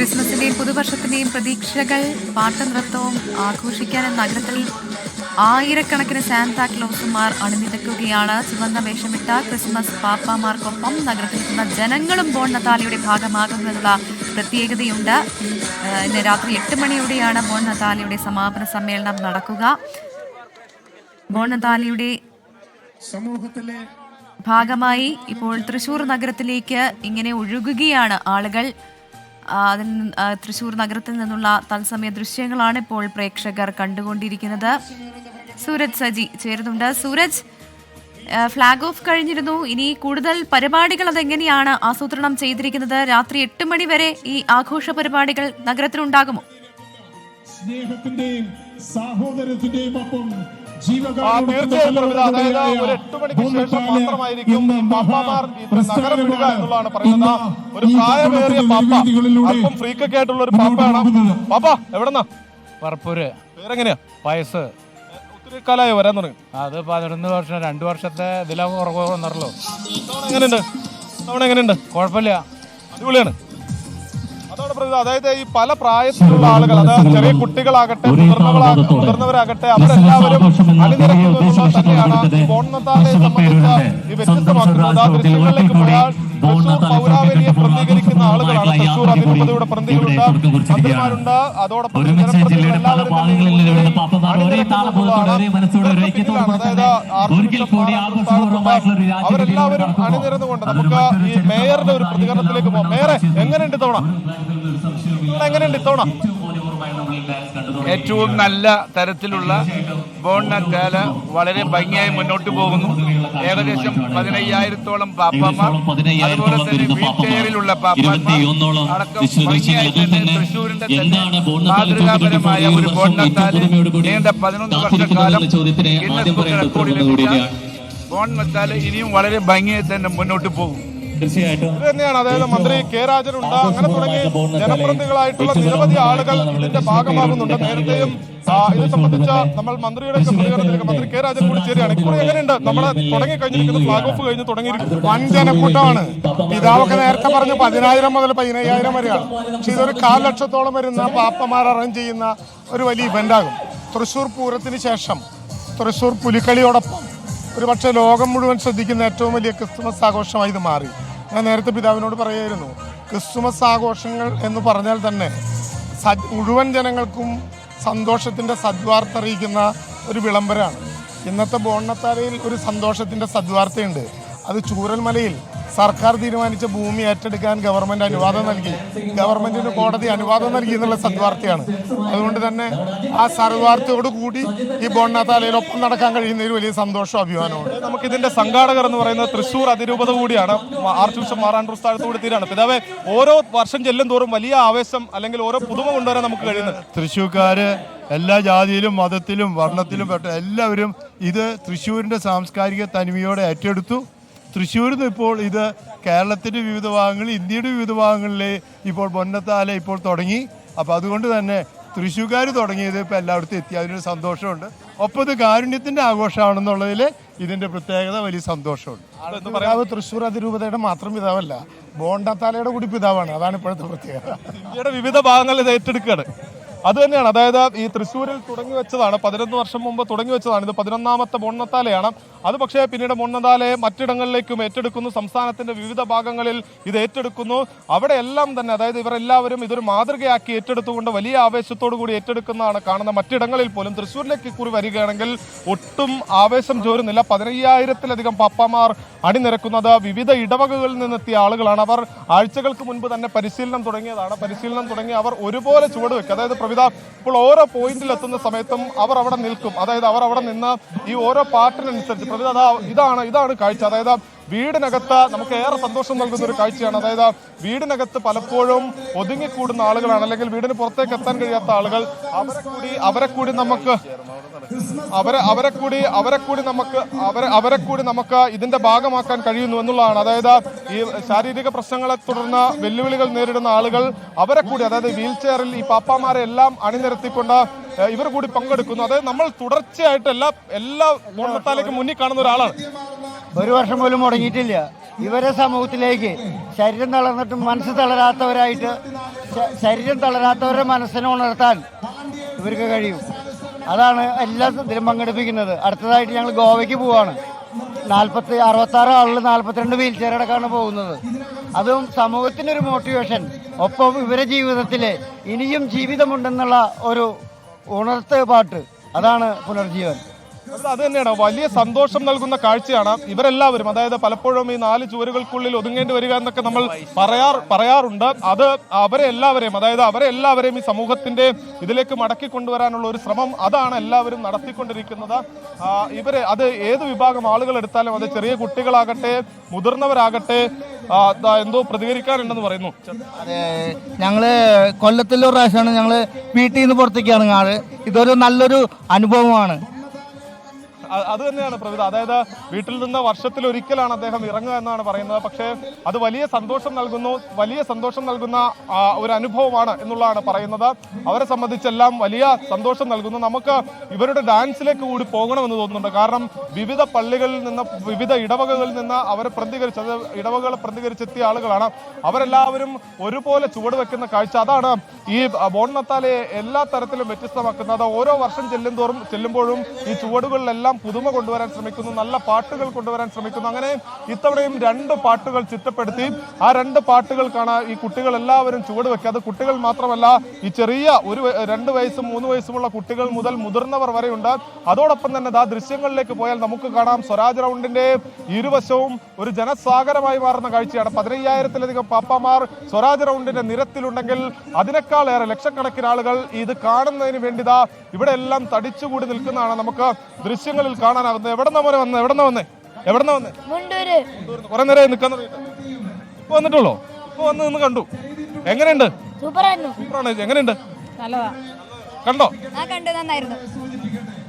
ക്രിസ്മസിന്റെയും പുതുവർഷത്തിന്റെയും പ്രതീക്ഷകൾ പാട്ടനൃത്തവും ആഘോഷിക്കാൻ നഗരത്തിൽ ആയിരക്കണക്കിന് സാന്താ ക്ലോസുമാർ അണിനിരക്കുകയാണ്. ചുവന്ന വേഷമിട്ട ക്രിസ്മസ് പാപ്പാമാർക്കൊപ്പം നഗരത്തിലെത്തുന്ന ജനങ്ങളും ബോൺ നത്താലിയുടെ ഭാഗമാകുമെന്നുള്ള പ്രത്യേകതയുണ്ട്. ഇന്ന് രാത്രി എട്ട് മണിയോടെയാണ് ബോൺ നത്താലിയുടെ സമാപന സമ്മേളനം നടക്കുക. ബോൺ നത്താലിയുടെ സമൂഹത്തിലെ ഭാഗമായി ഇപ്പോൾ തൃശൂർ നഗരത്തിലേക്ക് ഇങ്ങനെ ഒഴുകുകയാണ് ആളുകൾ. അതിൽ തൃശൂർ നഗരത്തിൽ നിന്നുള്ള തത്സമയ ദൃശ്യങ്ങളാണ് ഇപ്പോൾ പ്രേക്ഷകർ കണ്ടുകൊണ്ടിരിക്കുന്നത്. സൂരജ് സജി ചേരുന്നുണ്ട്. സൂരജ് ഫ്ലാഗ് ഓഫ് കഴിഞ്ഞിരുന്നു. ഇനി കൂടുതൽ പരിപാടികൾ അതെങ്ങനെയാണ് ആസൂത്രണം ചെയ്തിരിക്കുന്നത്? രാത്രി എട്ട് മണി വരെ ഈ ആഘോഷ പരിപാടികൾ നഗരത്തിലുണ്ടാകുമോ? സ്നേഹത്തിന്റെയും സാഹോദര്യത്തിന്റെയും ഒപ്പം തീർച്ചയായും പ്രമിത. അതായത് ഒരു എട്ട് മണിക്ക് ശേഷം മാത്രമായിരിക്കും ഈ പാപ്പാമാർ ഈ നഗരം വിടുക എന്നുള്ളതാണ് പറയുന്നത്. ഒരു പ്രായമേറിയ പാപ്പ അല്പം ഫ്രീക്കൊക്കെ ആയിട്ടുള്ള ഒരു പാപ്പയാണ് പാപ്പ എവിടെന്നാ? പറപ്പൂര് പേരെങ്ങനെയാ? വയസ്സ്. ഒത്തിരി കാലമായി വരാൻ തുടങ്ങി. അത് പതിനൊന്ന് വർഷം രണ്ട് വർഷത്തെ ഇതിലാകും കുറവ് തവണ എങ്ങനെയുണ്ട്? തവണ എങ്ങനെയുണ്ട്? കുഴപ്പമില്ല. അടിപൊളിയാണ്. പ്രമിത അതായത് ഈ പല പ്രായത്തിലുള്ള ആളുകൾ അത് ചെറിയ കുട്ടികളാകട്ടെ മുതിർന്നവളാകട്ടെ മുതിർന്നവരാകട്ടെ അവരെല്ലാവരും അണിനിരക്കുന്നത് തന്നെയാണ് ബോൺനത്താലെ സംബന്ധിച്ച് ഈ വ്യത്യസ്തമാക്കുന്നത് ആ ദൃശ്യങ്ങളിലേക്ക് പോയാൽ തൃശൂർ പൗരാവലിയെ പ്രതികരിക്കുന്ന ആളുകളാണ്. തൃശൂർ അതിരൂപതയുടെ പ്രതികളുണ്ട് മന്ത്രിമാരുണ്ട്. അതോടൊപ്പം ജനപ്രതിനിധികൾ എല്ലാവരും അതായത് അവരെല്ലാവരും അണിനിരന്നുകൊണ്ട് നമുക്ക് ഈ മേയറുടെ ഒരു പ്രതികരണത്തിലേക്ക് പോകാം. മേയറെ എങ്ങനെയുണ്ട് ഇത്തവണ എങ്ങനെയുണ്ട് ഇത്തവണ ഏറ്റവും നല്ല തരത്തിലുള്ള ബോണ്ണക്കാല വളരെ ഭംഗിയായി മുന്നോട്ട് പോകുന്നു ഏകദേശം പതിനയ്യായിരത്തോളം പാപ്പാമാർ അതുപോലെ തന്നെ വീൽ ചെയറിലുള്ള ഇരുപത്തിയൊന്നോളം പാപ്പാമാർ അടക്കം ഭംഗിയായി തന്നെ തന്നെ തൃശ്ശൂരിന്റെ തന്നെ മാതൃകാപരമായ ഒരു ബോണ്ണത്താൽ നീണ്ട പതിനൊന്ന് വർഷക്കാലം ഗിന്നസ് ബുക്ക് കൂടിയാണ്. ബോൺമത്താൽ ഇനിയും വളരെ ഭംഗിയായി തന്നെ മുന്നോട്ട് പോകും ഇത് തന്നെയാണ്. അതായത് മന്ത്രി കെ രാജനുണ്ട്. അങ്ങനെ തുടങ്ങി ജനപ്രതിനിധികളായിട്ടുള്ള നിരവധി ആളുകൾ ഇതിന്റെ ഭാഗമാകുന്നുണ്ട്. നേരത്തെയും ഇത് സംബന്ധിച്ച നമ്മൾ മന്ത്രിയുടെ പ്രതികരണത്തിലേക്ക് മന്ത്രി കെ രാജൻ കൂടി ചേരുകയാണ് ഇപ്പോൾ എങ്ങനെയുണ്ട്? നമ്മൾ തുടങ്ങി കഴിഞ്ഞിരിക്കുന്നത് ഫ്ലാഗ് ഓഫ് കഴിഞ്ഞ് തുടങ്ങിയിരിക്കുന്നു. വൻ ജനക്കൂട്ടമാണ് പിതാവൊക്കെ നേരത്തെ പറഞ്ഞു പതിനായിരം മുതൽ പതിനയ്യായിരം വരെയാണ്. പക്ഷെ ഇതൊരു കാൽ ലക്ഷത്തോളം വരുന്ന പാപ്പമാർ അറേഞ്ച് ചെയ്യുന്ന ഒരു വലിയ ഇവന്റ് ആകും. തൃശൂർ പൂരത്തിന് ശേഷം തൃശൂർ പുലിക്കളിയോടൊപ്പം ഒരു പക്ഷേ ലോകം മുഴുവൻ ശ്രദ്ധിക്കുന്ന ഏറ്റവും വലിയ ക്രിസ്മസ് ആഘോഷമായി ഇത് മാറി. ഞാൻ നേരത്തെ പിതാവിനോട് പറയായിരുന്നു ക്രിസ്തുമസ് ആഘോഷങ്ങൾ എന്ന് പറഞ്ഞാൽ തന്നെ മുഴുവൻ ജനങ്ങൾക്കും സന്തോഷത്തിന്റെ സദ്വാർത്ത അറിയിക്കുന്ന ഒരു വിളംബരമാണ് ഇന്നത്തെ ബോണ്ണത്താരയിൽ ഒരു സന്തോഷത്തിന്റെ സദ്വാർത്തയുണ്ട്. അത് ചൂരൽമലയിൽ സർക്കാർ തീരുമാനിച്ച ഭൂമി ഏറ്റെടുക്കാൻ ഗവൺമെന്റ് അനുവാദം നൽകി. ഗവൺമെന്റിന് കോടതി അനുവാദം നൽകി എന്നുള്ള സദ്വാർത്തയാണ്. അതുകൊണ്ട് തന്നെ ആ സർവാർത്ഥയോട് കൂടി ഈ ബോണ്ണാത്താലയിലൊപ്പം നടക്കാൻ കഴിയുന്നതിൽ വലിയ സന്തോഷവും അഭിമാനമാണ് നമുക്ക് ഇതിന്റെ സംഘാടകർ എന്ന് പറയുന്നത് തൃശ്ശൂർ അതിരൂപത കൂടിയാണ്. ആർച്ച് ബിഷപ്പ് മാറാൻഡ്രൂസ് താഴത്തോട് തീരാണ്. പിതാവെ ഓരോ വർഷം ചെല്ലും തോറും വലിയ ആവേശം അല്ലെങ്കിൽ ഓരോ പുതുമ കൊണ്ടുവരാൻ നമുക്ക് കഴിയുന്നത് തൃശ്ശൂർക്കാര് എല്ലാ ജാതിയിലും മതത്തിലും വർണത്തിലും പെട്ട എല്ലാവരും ഇത് തൃശ്ശൂരിന്റെ സാംസ്കാരിക തനിമയോടെ ഏറ്റെടുത്തു. തൃശ്ശൂരിൽ നിന്ന് ഇപ്പോൾ ഇത് കേരളത്തിന്റെ വിവിധ ഭാഗങ്ങളിൽ ഇന്ത്യയുടെ വിവിധ ഭാഗങ്ങളിൽ ഇപ്പോൾ പൊന്നത്താല ഇപ്പോൾ തുടങ്ങി. അപ്പോൾ അതുകൊണ്ട് തന്നെ തൃശ്ശൂർക്കാർ തുടങ്ങിയത് ഇപ്പോൾ എല്ലായിടത്തും എത്തി. അതിനൊരു സന്തോഷമുണ്ട്. ഒപ്പം ഇത് കാരുണ്യത്തിന്റെ ആഘോഷമാണെന്നുള്ളതിൽ ഇതിന്റെ പ്രത്യേകത വലിയ സന്തോഷമുണ്ട്. പിതാവ് തൃശ്ശൂർ അതിരൂപതയുടെ മാത്രം പിതാവല്ല ബോണ്ടത്താലയുടെ കൂടി പിതാവാണ്. അതാണ് ഇപ്പോഴത്തെ പ്രത്യേകത. ഇന്ത്യയുടെ വിവിധ ഭാഗങ്ങളിൽ ഇത് ഏറ്റെടുക്കുകയാണ്. അത് തന്നെയാണ്. അതായത് ഈ തൃശ്ശൂരിൽ തുടങ്ങി വെച്ചതാണ് പതിനൊന്ന് വർഷം മുമ്പ് തുടങ്ങി വെച്ചതാണ്. ഇത് പതിനൊന്നാമത്തെ ബോണ്ണത്താലയാണ് അത് പക്ഷേ പിന്നീട് ബോണ്ണത്താലയെ മറ്റിടങ്ങളിലേക്കും ഏറ്റെടുക്കുന്നു. സംസ്ഥാനത്തിന്റെ വിവിധ ഭാഗങ്ങളിൽ ഇത് ഏറ്റെടുക്കുന്നു. അവിടെയെല്ലാം തന്നെ അതായത് ഇവരെല്ലാവരും ഇതൊരു മാതൃകയാക്കി ഏറ്റെടുത്തുകൊണ്ട് വലിയ ആവേശത്തോടു കൂടി ഏറ്റെടുക്കുന്നതാണ് കാണുന്ന മറ്റിടങ്ങളിൽ പോലും. തൃശ്ശൂരിലേക്ക് കുറി വരികയാണെങ്കിൽ ഒട്ടും ആവേശം ചോരുന്നില്ല. പതിനയ്യായിരത്തിലധികം പാപ്പാമാർ അണിനിരക്കുന്നത് വിവിധ ഇടവകകളിൽ നിന്നെത്തിയ ആളുകളാണ്. അവർ ആഴ്ചകൾക്ക് മുൻപ് തന്നെ പരിശീലനം തുടങ്ങിയതാണ്. പരിശീലനം തുടങ്ങി അവർ ഒരുപോലെ ചുവട് വെക്കുക അതായത് പ്രവിത ഇപ്പോൾ ഓരോ പോയിന്റിൽ എത്തുന്ന സമയത്തും അവർ അവിടെ നിൽക്കും. അതായത് അവർ അവിടെ നിന്ന് ഈ ഓരോ പാട്ടിനനുസരിച്ച് പ്രവിത ഇതാണ് ഇതാണ് കാഴ്ച. അതായത് വീടിനകത്ത് നമുക്ക് ഏറെ സന്തോഷം നൽകുന്ന ഒരു കാഴ്ചയാണ്. അതായത് വീടിനകത്ത് പലപ്പോഴും ഒതുങ്ങിക്കൂടുന്ന ആളുകളാണ്. അല്ലെങ്കിൽ വീടിന് പുറത്തേക്ക് എത്താൻ കഴിയാത്ത ആളുകൾ. അവരെ കൂടി അവരെ കൂടി നമുക്ക് അവരെ അവരെ കൂടി അവരെ കൂടി നമുക്ക് അവരെ അവരെ കൂടി നമുക്ക് ഇതിന്റെ ഭാഗമാക്കാൻ കഴിയുന്നു എന്നുള്ളതാണ്. അതായത് ഈ ശാരീരിക പ്രശ്നങ്ങളെ തുടർന്ന് വെല്ലുവിളികൾ നേരിടുന്ന ആളുകൾ അവരെ കൂടി അതായത് വീൽ ചെയറിൽ ഈ പാപ്പാമാരെ എല്ലാം അണിനിരത്തിക്കൊണ്ട് ഇവർ കൂടി പങ്കെടുക്കുന്നു. അതായത് നമ്മൾ തുടർച്ചയായിട്ട് എല്ലാ എല്ലാ ഓണത്താലേക്ക് മുന്നിൽ കാണുന്ന ഒരാളാണ്. ഒരു വർഷം പോലും മുടങ്ങിയിട്ടില്ല. ഇവരെ സമൂഹത്തിലേക്ക് ശരീരം തളർന്നിട്ടും മനസ്സ് തളരാത്തവരായിട്ട് ശരീരം തളരാത്തവരുടെ മനസ്സിനെ ഉണർത്താൻ ഇവർക്ക് കഴിയും. അതാണ് എല്ലാ ഇതിലും പങ്കെടുപ്പിക്കുന്നത്. അടുത്തതായിട്ട് ഞങ്ങൾ ഗോവയ്ക്ക് പോവാണ്. നാൽപ്പത്തി അറുപത്താറ് ആളിൽ നാൽപ്പത്തിരണ്ട് വീൽ ചെയർ അടക്കമാണ് പോകുന്നത്. അതും സമൂഹത്തിനൊരു മോട്ടിവേഷൻ. ഒപ്പം ഇവരെ ജീവിതത്തിൽ ഇനിയും ജീവിതമുണ്ടെന്നുള്ള ഒരു ഉണർത്ത് പാട്ട് അതാണ് പുനർജീവൻ. അത് തന്നെയാണ്. വലിയ സന്തോഷം നൽകുന്ന കാഴ്ചയാണ് ഇവരെല്ലാവരും. അതായത് പലപ്പോഴും ഈ നാല് ചുവരുകൾക്കുള്ളിൽ ഒതുങ്ങേണ്ടി വരിക എന്നൊക്കെ നമ്മൾ പറയാർ പറയാറുണ്ട്. അത് അവരെ എല്ലാവരെയും അതായത് അവരെ എല്ലാവരെയും ഈ സമൂഹത്തിന്റെ ഇതിലേക്ക് മടക്കി കൊണ്ടുവരാനുള്ള ഒരു ശ്രമം അതാണ് എല്ലാവരും നടത്തിക്കൊണ്ടിരിക്കുന്നത്. ഇവരെ അത് ഏത് വിഭാഗം ആളുകൾ എടുത്താലും അത് ചെറിയ കുട്ടികളാകട്ടെ മുതിർന്നവരാകട്ടെ എന്തോ പ്രതികരിക്കാനുണ്ടെന്ന് പറയുന്നു. അതെ ഞങ്ങൾ കൊല്ലത്തിലൊരു പ്രാവശ്യമാണ് ഞങ്ങൾ വീട്ടിൽ നിന്ന് പുറത്തേക്കാണ് ആൾ ഇതൊരു നല്ലൊരു അനുഭവമാണ്. അത് തന്നെയാണ് പ്രവിധ. അതായത് വീട്ടിൽ നിന്ന് വർഷത്തിൽ ഒരിക്കലാണ് അദ്ദേഹം ഇറങ്ങുക എന്നാണ് പറയുന്നത്. പക്ഷേ അത് വലിയ സന്തോഷം നൽകുന്നു വലിയ സന്തോഷം നൽകുന്ന ഒരു അനുഭവമാണ് എന്നുള്ളതാണ് പറയുന്നത്. അവരെ സംബന്ധിച്ചെല്ലാം വലിയ സന്തോഷം നൽകുന്നു. നമുക്ക് ഇവരുടെ ഡാൻസിലേക്ക് കൂടി പോകണമെന്ന് തോന്നുന്നുണ്ട്. കാരണം വിവിധ പള്ളികളിൽ നിന്ന് വിവിധ ഇടവകകളിൽ നിന്ന് അവരെ പ്രതികരിച്ച് അത് ഇടവകളെ പ്രതികരിച്ചെത്തിയ ആളുകളാണ്. അവരെല്ലാവരും ഒരുപോലെ ചുവട് വെക്കുന്ന കാഴ്ച. അതാണ് ഈ ബോൺനത്താലെ എല്ലാ തരത്തിലും വ്യത്യസ്തമാക്കുന്നത്. ഓരോ വർഷം ചെല്ലും തോറും ചെല്ലുമ്പോഴും ഈ ചുവടുകളിലെല്ലാം പുതുമ കൊണ്ടുവരാൻ ശ്രമിക്കുന്നു നല്ല പാട്ടുകൾ കൊണ്ടുവരാൻ ശ്രമിക്കുന്നു. അങ്ങനെ ഇത്തവണയും രണ്ട് പാട്ടുകൾ ചിട്ടപ്പെടുത്തി. ആ രണ്ട് പാട്ടുകൾക്കാണ് ഈ കുട്ടികൾ എല്ലാവരും ചുവട് വെക്കുക. അത് കുട്ടികൾ മാത്രമല്ല ഈ ചെറിയ ഒരു രണ്ട് വയസ്സും മൂന്ന് വയസ്സുമുള്ള കുട്ടികൾ മുതൽ മുതിർന്നവർ വരെയുണ്ട്. അതോടൊപ്പം തന്നെ ആ ദൃശ്യങ്ങളിലേക്ക് പോയാൽ നമുക്ക് കാണാം സ്വരാജ് റൗണ്ടിന്റെ ഇരുവശവും ഒരു ജനസാഗരമായി മാറുന്ന കാഴ്ചയാണ്. പതിനയ്യായിരത്തിലധികം പാപ്പാമാർ സ്വരാജ് റൗണ്ടിന്റെ നിരത്തിലുണ്ടെങ്കിൽ അതിനേക്കാൾ ഏറെ ലക്ഷക്കണക്കിന് ആളുകൾ ഇത് കാണുന്നതിന് വേണ്ടിതാ ഇവിടെ എല്ലാം തടിച്ചുകൂടി നിൽക്കുന്നതാണ് നമുക്ക് ദൃശ്യങ്ങളിൽ കാണാനാകുന്നത് എവിടെ നിന്ന് വന്നത് എവിടെ നിന്ന് വന്നേ? എവിടെ നിന്ന് വന്നേ കുറെ നേരം നിൽക്കാൻ ഇപ്പൊ വന്നിട്ടുള്ളോ? ഇപ്പൊ വന്ന് നിന്ന് കണ്ടു. എങ്ങനെയുണ്ട്? സൂപ്പറാണ്. എങ്ങനെയുണ്ട്? കണ്ടോ?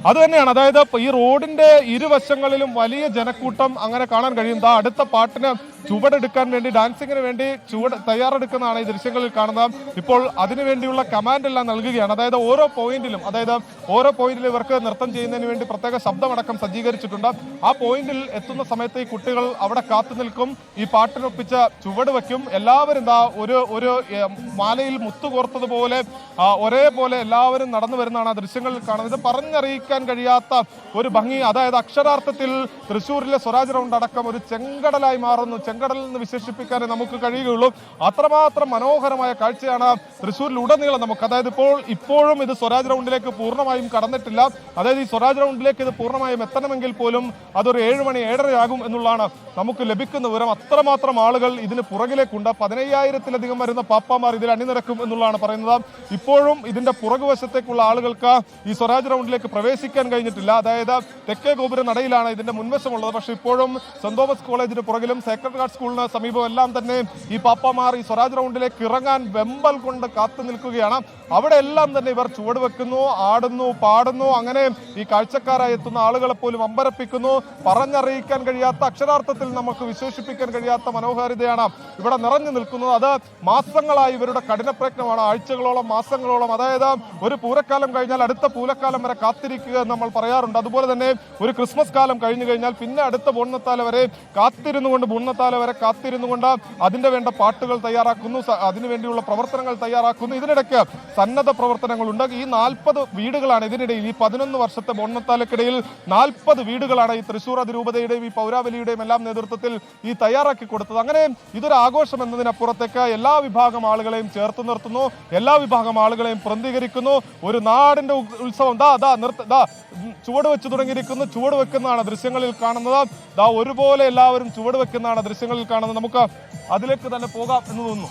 അത് തന്നെയാണ്. അതായത് ഈ റോഡിന്റെ ഇരുവശങ്ങളിലും വലിയ ജനക്കൂട്ടം അങ്ങനെ കാണാൻ കഴിയും. ദാ അടുത്ത പാട്ടിന് ചുവടെടുക്കാൻ വേണ്ടി ഡാൻസിങ്ങിന് വേണ്ടി ചുവട് തയ്യാറെടുക്കുന്നതാണ് ഈ ദൃശ്യങ്ങളിൽ കാണുന്നത്. ഇപ്പോൾ അതിനുവേണ്ടിയുള്ള കമാൻഡ് എല്ലാം നൽകുകയാണ്. അതായത് ഓരോ പോയിന്റിലും അതായത് ഓരോ പോയിന്റിലും ഇവർക്ക് നൃത്തം ചെയ്യുന്നതിന് വേണ്ടി പ്രത്യേക ശബ്ദമടക്കം സജ്ജീകരിച്ചിട്ടുണ്ട്. ആ പോയിന്റിൽ എത്തുന്ന സമയത്ത് ഈ കുട്ടികൾ അവിടെ കാത്തു നിൽക്കും. ഈ പാട്ടിനൊപ്പിച്ച ചുവട് വയ്ക്കും. എല്ലാവരും ദാ ഒരു ഒരു മാലയിൽ മുത്തുകോർത്തതുപോലെ കോർത്തതുപോലെ ഒരേപോലെ എല്ലാവരും നടന്നു വരുന്നതാണ് ആ ദൃശ്യങ്ങളിൽ കാണുന്നത്. പറഞ്ഞറിയിക്കാൻ കഴിയാത്ത ഒരു ഭംഗി. അതായത് അക്ഷരാർത്ഥത്തിൽ തൃശ്ശൂരിലെ സ്വരാജ് റൗണ്ട് അടക്കം ഒരു ചെങ്കടലായി മാറുന്നു. ചെങ്കടൽ എന്ന് വിശേഷിപ്പിക്കാനേ നമുക്ക് കഴിയുകയുള്ളൂ. അത്രമാത്രം മനോഹരമായ കാഴ്ചയാണ് തൃശ്ശൂരിൽ ഉടനീളം നമുക്ക്. അതായത് ഇപ്പോൾ ഇപ്പോഴും ഇത് സ്വരാജ് റൗണ്ടിലേക്ക് പൂർണമായും കടന്നിട്ടില്ല. അതായത് ഈ സ്വരാജ് റൗണ്ടിലേക്ക് ഇത് പൂർണമായും എത്തണമെങ്കിൽ പോലും അതൊരു ഏഴ് മണി ഏഴരയാകും എന്നുള്ളതാണ് നമുക്ക് ലഭിക്കുന്ന വിവരം. അത്രമാത്രം ആളുകൾ ഇതിന് പുറകിലേക്കുണ്ട്. പതിനയ്യായിരത്തിലധികം വരുന്ന പാപ്പാമാർ ഇതിൽ അണിനിരക്കും എന്നുള്ളതാണ് പറയുന്നത്. ഇപ്പോഴും ഇതിന്റെ പുറകുവശത്തേക്കുള്ള ആളുകൾക്ക് ഈ സ്വരാജ് റൗണ്ടിലേക്ക് പ്രവേശിക്കാൻ കഴിഞ്ഞിട്ടില്ല. അതായത് തെക്കേ ഗോപുര നടയിലാണ് ഇതിന്റെ മുൻവശമുള്ളത്. പക്ഷേ ഇപ്പോഴും സെന്റ് തോമസ് കോളേജിന് പുറകിലും സേക്രഡ് ഹാർട്ട് സ്കൂളിന് സമീപം എല്ലാം തന്നെ ഈ പാപ്പമാർ ഈ സ്വരാജ് റൗണ്ടിലേക്ക് ഇറങ്ങാൻ വെമ്പൽ കൊണ്ട് കാത്തു നിൽക്കുകയാണ്. അവിടെ എല്ലാം തന്നെ ഇവർ ചുവട് വെക്കുന്നു ആടുന്നു പാടുന്നു. അങ്ങനെ ഈ കാഴ്ചക്കാരായി എത്തുന്ന ആളുകളെ പോലും അമ്പരപ്പിക്കുന്നു. പറഞ്ഞറിയിക്കാൻ കഴിയാത്ത അക്ഷരാർത്ഥത്തിൽ നമുക്ക് വിശേഷിപ്പിക്കാൻ കഴിയാത്ത മനോഹാരിതയാണ് ഇവിടെ നിറഞ്ഞു നിൽക്കുന്നത്. അത് മാസങ്ങളായി ഇവരുടെ കഠിന പ്രയത്നമാണ്. ആഴ്ചകളോളം മാസങ്ങളോളം. അതായത് ഒരു പൂരക്കാലം കഴിഞ്ഞാൽ അടുത്ത പൂലക്കാലം വരെ കാത്തിരിക്കുക എന്ന് നമ്മൾ പറയാറുണ്ട്. അതുപോലെ തന്നെ ഒരു ക്രിസ്മസ് കാലം കഴിഞ്ഞു കഴിഞ്ഞാൽ പിന്നെ അടുത്ത ബോണ്ണത്താല വരെ കാത്തിരുന്നു കൊണ്ട് ബോണ്ണത്താല വരെ കാത്തിരുന്നു കൊണ്ട് അതിന്റെ വേണ്ട പാട്ടുകൾ തയ്യാറാക്കുന്നു അതിനുവേണ്ടിയുള്ള അതിനു വേണ്ടിയുള്ള പ്രവർത്തനങ്ങൾ തയ്യാറാക്കുന്നു. ഇതിനിടയ്ക്ക് സന്നദ്ധ പ്രവർത്തനങ്ങളുണ്ട്. ഈ നാൽപ്പത് വീടുകളാണ് ഇതിനിടയിൽ ഈ പതിനൊന്ന് വർഷത്തെ ബോണ്ണത്താലക്കിടയിൽ നാൽപ്പത് വീടുകളാണ് ഈ തൃശൂർ അതിരൂപതയുടെയും ഈ പൗരാവലിയുടെയും എല്ലാം നേതൃത്വത്തിൽ ഈ തയ്യാറാക്കി കൊടുത്തത്. അങ്ങനെ ഇതൊരു ആഘോഷം എന്നതിനപ്പുറത്തേക്ക് എല്ലാ വിഭാഗം ആളുകളെയും ചേർത്ത് നിർത്തുന്നു. എല്ലാ വിഭാഗം ആളുകളെയും പ്രതികരിക്കുന്നു. ഒരു നാടിന്റെ ഉത്സവം ദാ ദാ നിർത്ത ദാ ചുവട് വെച്ച് തുടങ്ങിയിരിക്കുന്നു. ചുവട് വെക്കുന്നതാണ് ദൃശ്യങ്ങളിൽ കാണുന്നത്. ദാ ഒരുപോലെ എല്ലാവരും ചുവട് വെക്കുന്നതാണ് ദൃശ്യങ്ങളിൽ കാണുന്നത് നമുക്ക് അതിലേക്ക് തന്നെ പോകാം എന്ന് തോന്നുന്നു.